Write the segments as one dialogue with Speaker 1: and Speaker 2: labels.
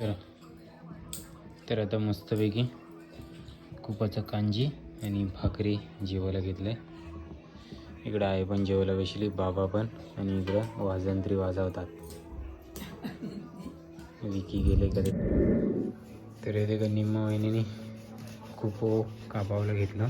Speaker 1: तर तर आता मस्तपैकी कुपाचा कांजी आणि भाकरी जेवायला घेतलंय. इकडं आई पण जेवायला बसली बाबा पण आणि इकडं वाजंत्री वाजवतात. विकी गेले कधी तर इथे का निम्मा वहिनीने खूप कापावलं घेतलं.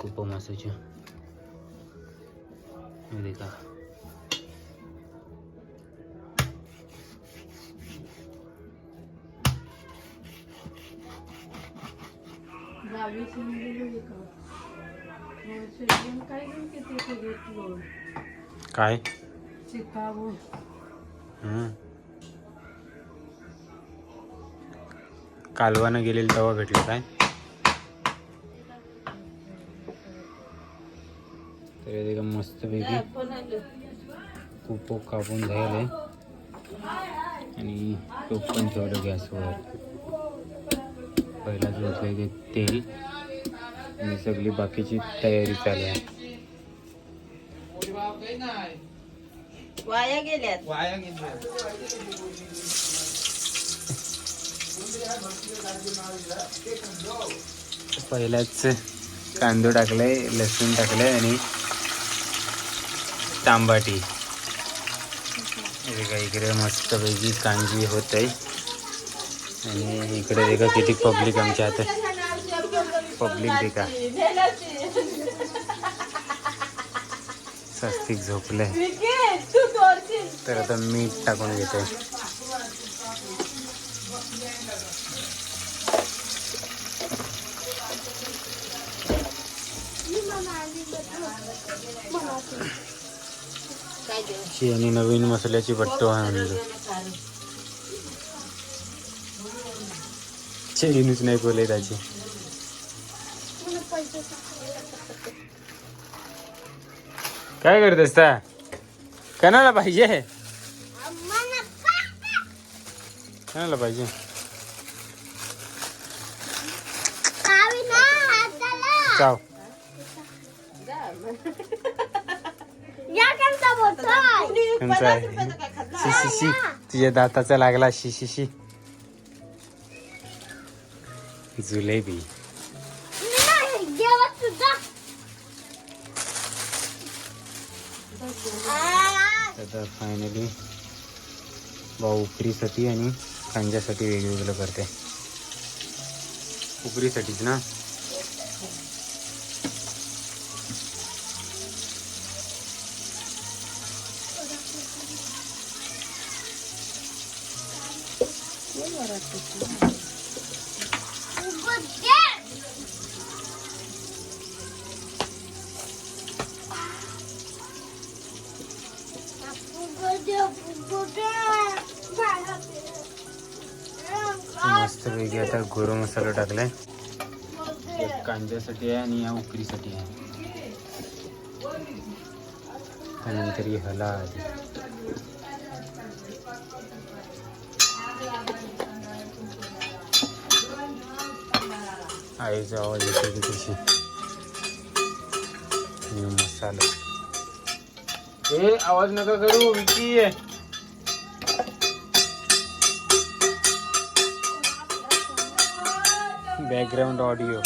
Speaker 1: खणके जायलात खूप मासाच्या हे का
Speaker 2: गावी समजलं का? मग शेवटून काय.
Speaker 1: कालवानं गेलेलं तेव्हा भेटलं काय? तर का मस्तपैकी खूप कापून झाले आणि टोप पण ठेवलं गॅसवर. पहिला जोडलं ते तेल. आणि सगळी बाकीची तयारी चालू आहे.
Speaker 2: वाया गेल्यात.
Speaker 1: पहिलाच कांदो टाकलाय लसूण टाकलाय आणि तांबाटी. हे का इकडे मस्तपैकी कांजी होत आहे. आणि इकडे देखा किती पब्लिक आमच्या हातात. पब्लिक देखा. स्वस्तिक झोपलंय. तर आता मीठ टाकून घेतोय शी आणि नवीन मसाल्याची बट्टो आहे म्हणजे चेनीच नाही बोले त्याची काय करत असता कणाला पाहिजे? कणाला पाहिजे. चाव कोणचा शी शी शी तुझ्या दाताचा लागला शी शी शी जुलेबी आता फायनली भाऊ उपरीसाठी आणि खांजासाठी वेगवेगळं करते उपरीसाठीच ना मस्त पैकी आता गोरो मसाला टाकलाय. एक कांद्यासाठी आहे आणि या उकरीसाठी आहे. त्यानंतर ही हळद आईचा आवाज येतो की आणि मसाला. ए आवाज नका करू विकी आहे. बॅकग्राऊंड ऑडिओ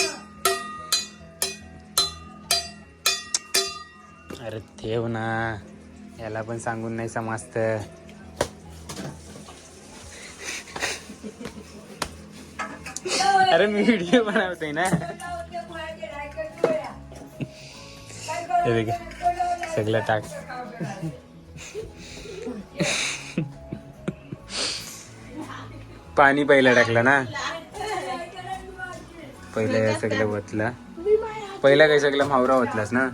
Speaker 1: अरे ठेव ना याला पण सांगून नाही समजत. अरे मी व्हिडिओ बनवतोय ना. सगळं टाक. पाणी पहिला टाकलं ना. पहिलं सगळं वतला पहिला काही सगळं मावरा ओतलास ना.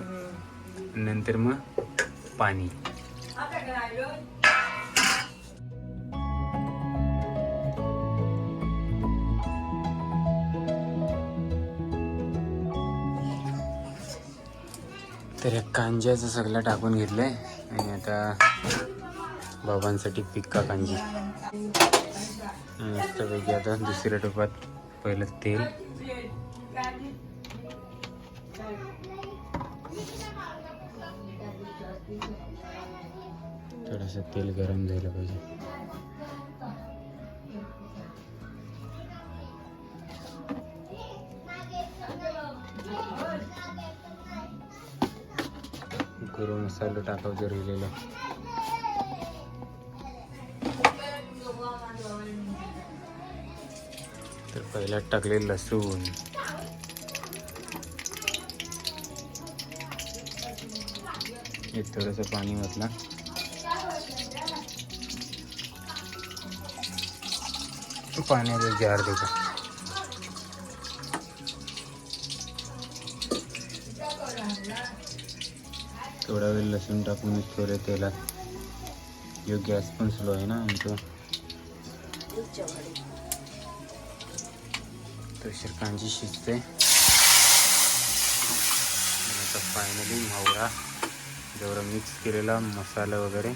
Speaker 1: नंतर मग पाणी. तर या कांज्याचं सगळं टाकून घेतलंय. आणि आता बाबांसाठी पिक्का कांजी. मस्तपैकी आता दुसऱ्या टोपात पहिलं तेल. थोडंसं तेल गरम झालं पाहिजे. गरम मसाला टाकावं राहिलेलं तर पहिल्यात टाकले लसूण. एक थोडंसं पाणी ओतलं. पाण्याचा जार देतो. थोडा वेळ लसूण टाकून ठेवले तेलात यो गॅस पण स्लो आहे ना आमचं. तर कांजी शिजते. आता फायनली मावरा जेवढा मिक्स केलेला मसाला वगैरे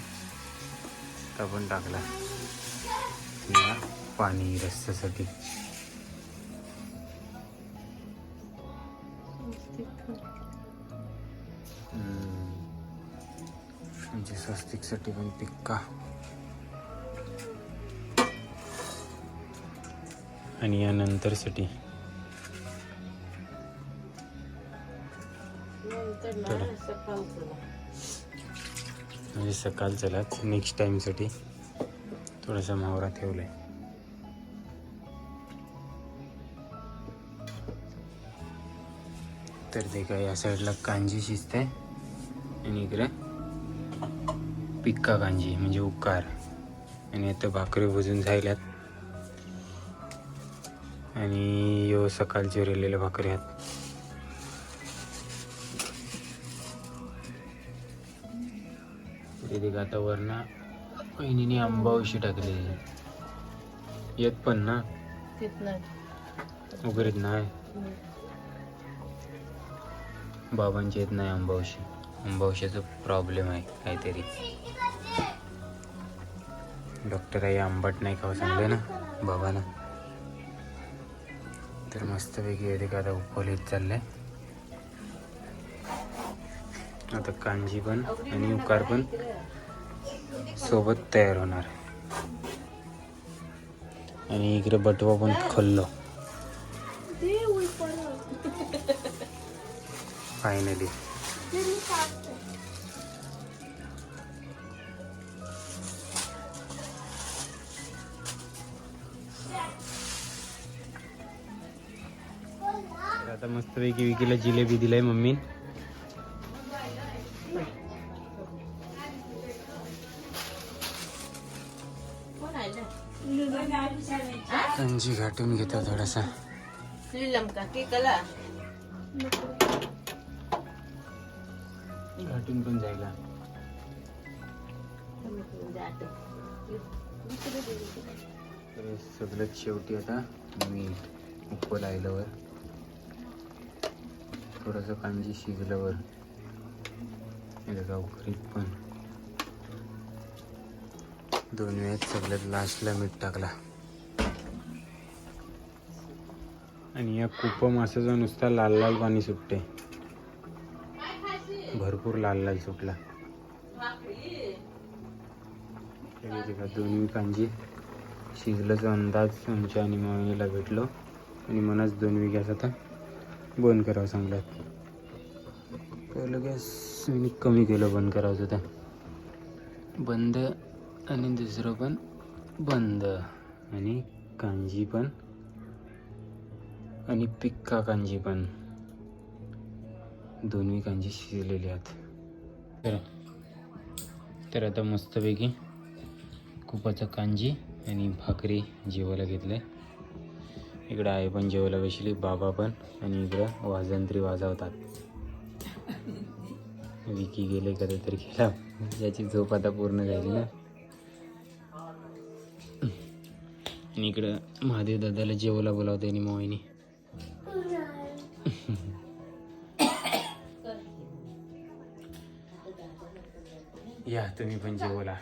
Speaker 1: तो पण टाकला. पाणी रस्त्यासाठी. स्वस्तिकसाठी पण पिक्का आणि या नंतरसाठी
Speaker 2: नंतर ना सकाळचं
Speaker 1: म्हणजे सकाळच्यालाच नेक्स्ट टाईमसाठी थोडासा मावरा ठेवलाय. तर ते काय या साईडला कांजी शिजते आणि इकडे पिक्का कांजी म्हणजे उकार आणि आता भाकरी भजून झाल्यात. आणि यो सकाळचे उरलेल्या भाकरी आहेत. तिथे आता वरना बहिणीने आंबा उशी टाकली. येत पण ना? उघडीत नाही? बाबांची येत नाही आंबावशी आंबावशीचा प्रॉब्लेम आहे काहीतरी. डॉक्टर आई आंबट नाही खावं सांगले ना? बाबाला तर मस्तपैकी येते का आता उपवलीत चाललंय. आता कांजी पण आणि उकार पण सोबत तयार होणार. आणि इकडे बटवा पण खाल्लो. फायनली आता मस्तपैकी विकीला जिलेबी दिलाय मम्मी. कंजी घाटून घेतो थोडासा.
Speaker 2: श्रीलंका की कला?
Speaker 1: घाटून पण जायला. सगळ्यात शेवटी आता मीठ उप्पल आल्यावर थोडंसं कांजी शिजल्यावर हे पण दोन वेळेत सगळ्यात लास्टला मीठ टाकला. आणि या कुप मासाचा नुसता लाल लाल पाणी सुटते भरपूर लाल लाल सुटला. दोन्ही कांजी शिजल्याचा अंदाज आमच्या आणि मामीला भेटलो. आणि मनाच दोन गॅस आता बंद करावं सांगलात पहिलं गॅस मी कमी केलं बंद करायचं होतं बंद आणि दुसरं पण बंद. आणि कांजी पण. आणि पिक्का कांजी पण. दोन्ही कांजी शिजलेली आहेत. तर तर आता मस्तपैकी कुपाचं कांजी आणि भाकरी जेवायला घेतले इकडं आई पण जेवायला बसली बाबा पण आणि इकडं वाजंत्री वाजवतात. विकी गेले कधीतरी गेला याची झोप आता पूर्ण झाली ना. आणि इकडं महादेव दादाला जेवायला बोलावते आणि मोहिनी. या तुम्ही पण जेवला